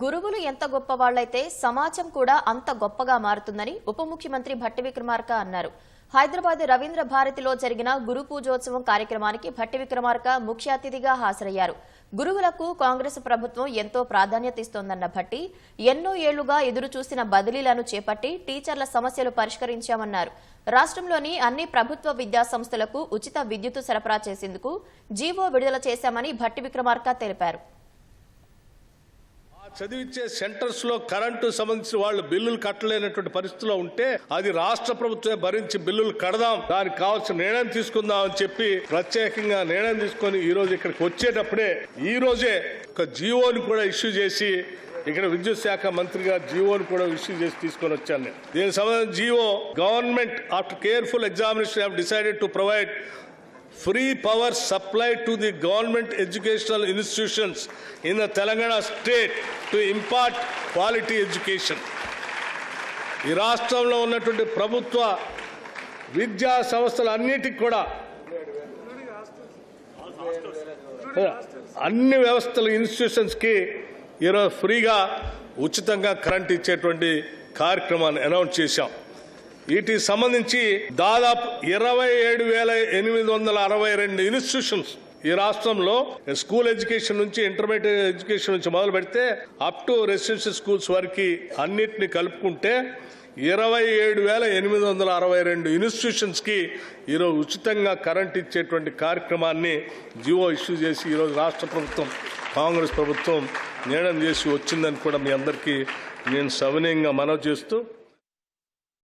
గురువులు ఎంత గొప్ప వాళ్ళైతే సమాజం కూడా అంత గొప్పగా మారుతుందని ఉప ముఖ్యమంత్రి భట్టి విక్రమార్క అన్నారు. హైదరాబాద్ రవీంద్ర భారతిలో జరిగిన గురు పూజోత్సవం కార్యక్రమానికి భట్టి విక్రమార్క ముఖ్య అతిథిగా హాజరయ్యారు. గురువులకు కాంగ్రెస్ ప్రభుత్వం ఎంతో ప్రాధాన్యత ఇస్తోందన్న భట్టి ఎన్నో ఏళ్ళుగా ఎదురుచూసిన బదిలీలను చేపట్టి టీచర్ల సమస్యలు పరిష్కరించామన్నారు. రాష్ట్రంలోని అన్ని ప్రభుత్వ విద్యా సంస్థలకు ఉచిత విద్యుత్ సరఫరా చేసేందుకు జీవో విడుదల చేశామని భట్టి విక్రమార్క తెలిపారు. చదివించే సెంటర్స్లో కరెంటు సంబంధించిన వాళ్ళు బిల్లులు కట్టలేనటువంటి పరిస్థితిలో ఉంటే అది రాష్ట్ర ప్రభుత్వమే భరించి బిల్లులు కడదాం దానికి కావాల్సిన నిర్ణయం తీసుకుందాం అని చెప్పి ప్రత్యేకంగా నిర్ణయం తీసుకొని ఈ రోజు ఇక్కడికి వచ్చేటప్పుడే ఈ రోజే ఒక జియోని కూడా ఇష్యూ చేసి ఇక్కడ విద్యుత్ శాఖ మంత్రిగా జియోని కూడా ఇష్యూ చేసి తీసుకొని వచ్చాను నేను. దీనికి సంబంధించి GO government after careful examination have decided to provide free power supply to the government educational institutions in the Telangana state to impart quality education ఈ రాష్ట్రంలో ఉన్నటువంటి ప్రభుత్వ విద్యా సంస్థలన్నిటికి కూడా అన్ని వ్యవస్థలు ఇన్స్టిట్యూషన్స్కి ఈరోజు ఫ్రీగా ఉచితంగా కరెంట్ ఇచ్చేటువంటి కార్యక్రమాన్ని అనౌన్స్ చేశాం వీటికి సంబంధించి దాదాపు ఇరవై ఏడు వేల ఎనిమిది వందల అరవై రెండు ఇన్స్టిట్యూషన్స్ ఈ రాష్ట్రంలో స్కూల్ ఎడ్యుకేషన్ నుంచి ఇంటర్మీడియట్ ఎడ్యుకేషన్ నుంచి మొదలు పెడితే అప్ టు రెసిడెన్షియల్ స్కూల్స్ వరకు అన్నిటిని కలుపుకుంటే ఇరవై ఏడు వేల ఎనిమిది వందల అరవై రెండు ఇన్స్టిట్యూషన్స్కి ఈరోజు ఉచితంగా కరెంట్ ఇచ్చేటువంటి కార్యక్రమాన్ని జియో ఇష్యూ చేసి ఈరోజు రాష్ట్ర ప్రభుత్వం కాంగ్రెస్ ప్రభుత్వం నిర్ణయం చేసి వచ్చిందని కూడా మీ అందరికీ నేను సవినయంగా మనవి చేస్తూ